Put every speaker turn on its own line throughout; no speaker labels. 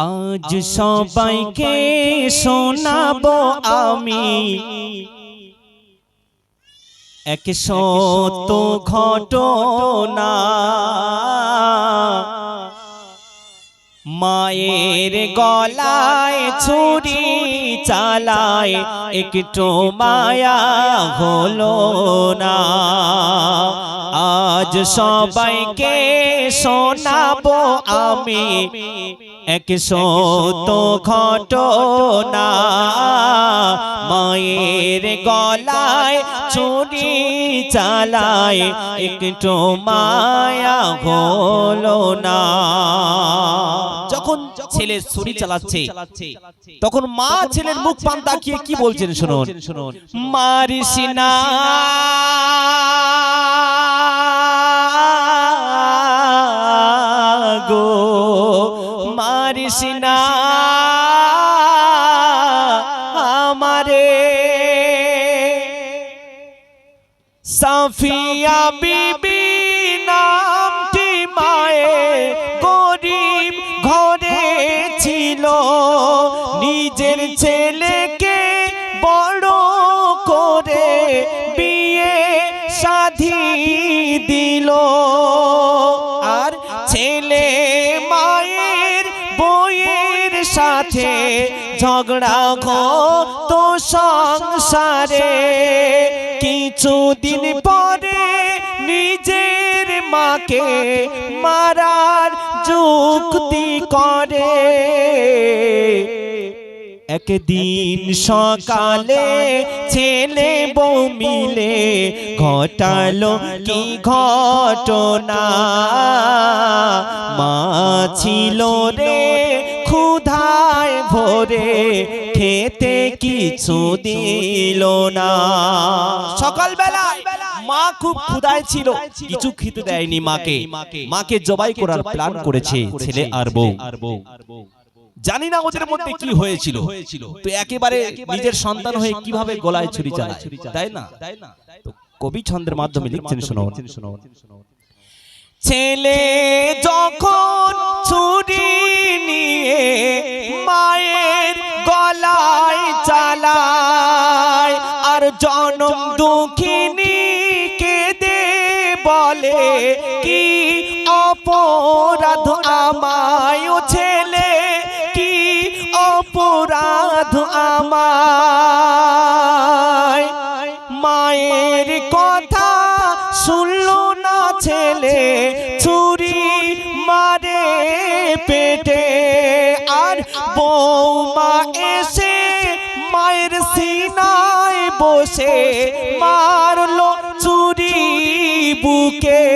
আজ সবাইকে শোনাবো আমি। এক সত্য ঘটনা। মায়ের গলায় ছুরি চালায় একটু মায়া হলো না। আজ সবাইকে শোনাবো আমি এক সত্য ঘটনা। মায়ের গলায় ছুরি চালায় একটু মায়া হলো না। যখন ছেলে ছুরি চালাচ্ছে তখন মা ছেলের মুখ পান তাকিয়ে কি বলছেন শুনুন? শুনুন? মারিস গো মারিস না। আমারে। সাফিয়া বিবি নামটি মায়ে গরিব সাথে ঝগড়া তো সংসারে। কিছুদিন পরে নিজের মাকে মারার যুক্তি করে। একদিন সকালে ছেলে বউ মিলে ঘটালো কি ঘটনা? মা ছিল রে ভরে খেতে কিছু দিল না। সকালবেলায় মা খুব ক্ষুধায় ছিল। কিছু খেতে দেয়নি মাকে। মাকে। জবাই করার প্ল্যান করেছে ছেলে আর বউ। জানি না ওদের মধ্যে কি হয়েছিল। তো একেবারে নিজের সন্তান হয়ে কীভাবে গলায় ছুরি চালায়? তাই না? কবি ছন্দের মাধ্যমে লিখছেন শোনো। ছেলে যখন ছুরি জনম দুঃখিনী কেঁদে বলে কি অপরাধ আমায় ছেলে? কি অপরাধ আমায়? মায়ের কথা শুনলো না ছেলে ছুরি মারে পেটে। আর বৌমা এসে মায়ের সিনায় বসে মারলো চুরি বুকে।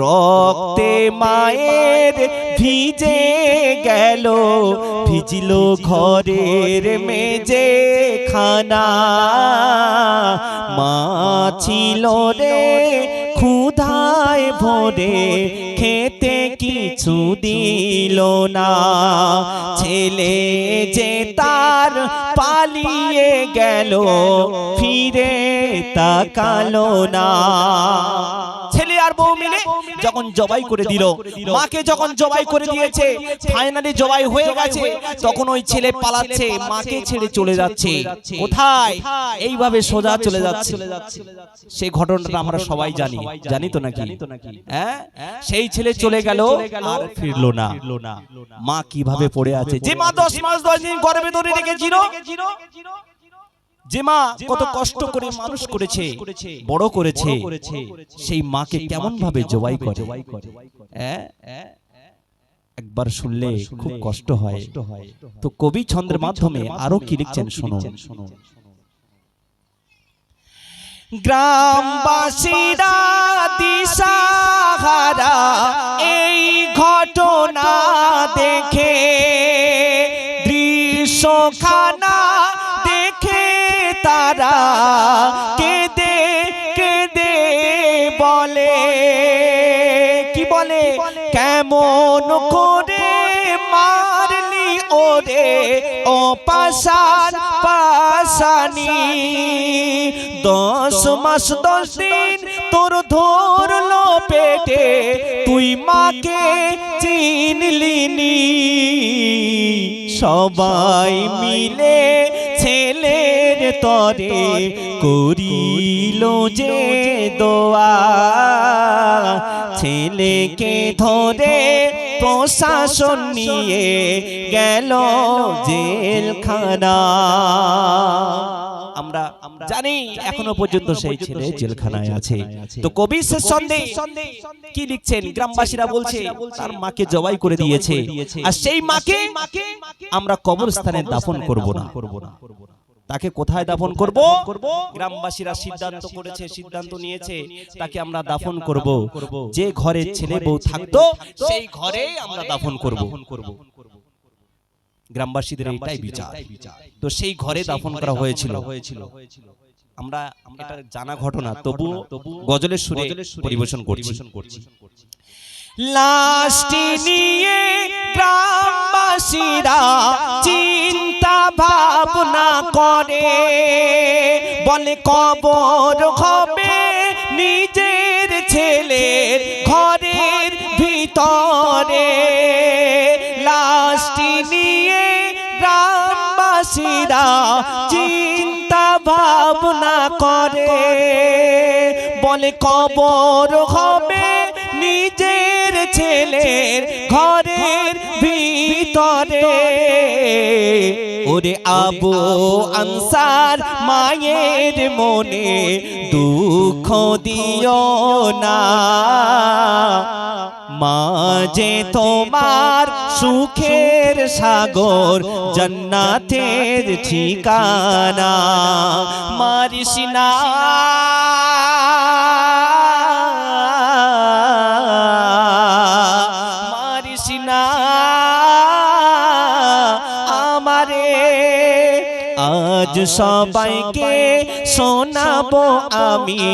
রক্তে মায়ের ভিজে গেল, ভিজল ঘরের মেজে খানা মা ছিল রে ক্ষুধায় ভরে খেতে কিছু দিল না। ছেলে যে তার পালিয়ে গেল ফিরে তাকালো না। আর বউ মিলে যখন জবাই করে দিল, মাকে যখন জবাই করে দিয়েছে ফাইনালি জবাই হয়ে গেছে, তখন ওই ছেলে পালাচ্ছে, মাকে ছেড়ে চলে যাচ্ছে। কোথায়? এইভাবে সোজা চলে যাচ্ছে। সেই ঘটনাটা আমরা সবাই জানি। জানি তো নাকি? হ্যাঁ? সেই ছেলে চলে গেল, আর ফিরলো না। মা কীভাবে পড়ে আছে? যে মা দশ মাস দশ দিন গর্ভে ধরে রেখেছিল যে মা কত কষ্ট করে মানুষ করেছে বড় করেছে সেই মাকে কেমন ভাবে জবাই করে? একবার শুনলে খুব কষ্ট হয়। তো কবি ছন্দের মাধ্যমে আরও কি লিখছেন? শুনুন। গ্রামবাসীরা দিশাহারা এই ঘটনা দেখে দৃশ্যখানা দেখে তারা কেঁদে কেঁদে বলে। কি বলে? কেমন করে মারলি ওরে ও পাশান পাশানি দশ মাস, দশ দিন তোর ধরলো পেটে, তুই মাকে চিনলিনি। সবাই মিলে ছেলের তরে করিল যে দোয়া। ছেলেকে ধরে প্রশাসন নিয়ে গেল জেলখানা। আমরা জানি এখনও পর্যন্ত সেই ছেলে জেলখানায় আছে। তো কবি শেষ সন্দেহ কি লিখছেন? গ্রামবাসীরা বলছে, তার মাকে জবাই করে দিয়েছে। আর সেই মাকে আমরা কবরস্থানে দাফন করব না। তাকে কোথায় দাফন করব? গ্রামবাসীরা সিদ্ধান্ত করেছে সিদ্ধান্ত নিয়েছে তাকে আমরা দাফন করব। যে ঘরে ছেলে বউ থাকতো সেই ঘরে আমরা দাফন করব। গ্রামবাসীদের এটাই বিচার। তো সেই ঘরে দাফন করা হয়েছিল। আমরা এটা জানা ঘটনা তবু গজলের সুরে পরিবেশন করছি। লাশটি নিয়ে গ্রামবাসীরা চিন্তা ভাবনা করে। বলে কবর হবে নিজের ছেলের ঘরের ভিতরে। লাশটি নিয়ে গ্রামবাসীরা চিন্তা ভাবনা করে। বলে কবর হবে নিজের ছেলের ঘরের ভিতরে। ওরে আবু আনসার মায়ের মনে দুঃখ দিও না মাঝে তোমার সুখের সাগর জন্নাতের ঠিকানা মারিস না আজ সবাইকে শোনাবো আমি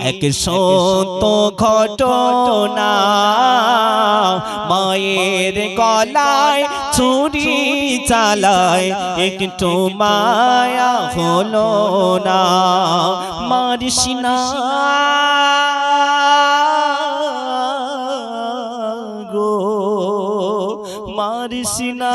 এক সত্য ঘটনা। মায়ের গলায় ছুরি চালায় একটু মায়া হলো না। মারিস না। গো মারিস না।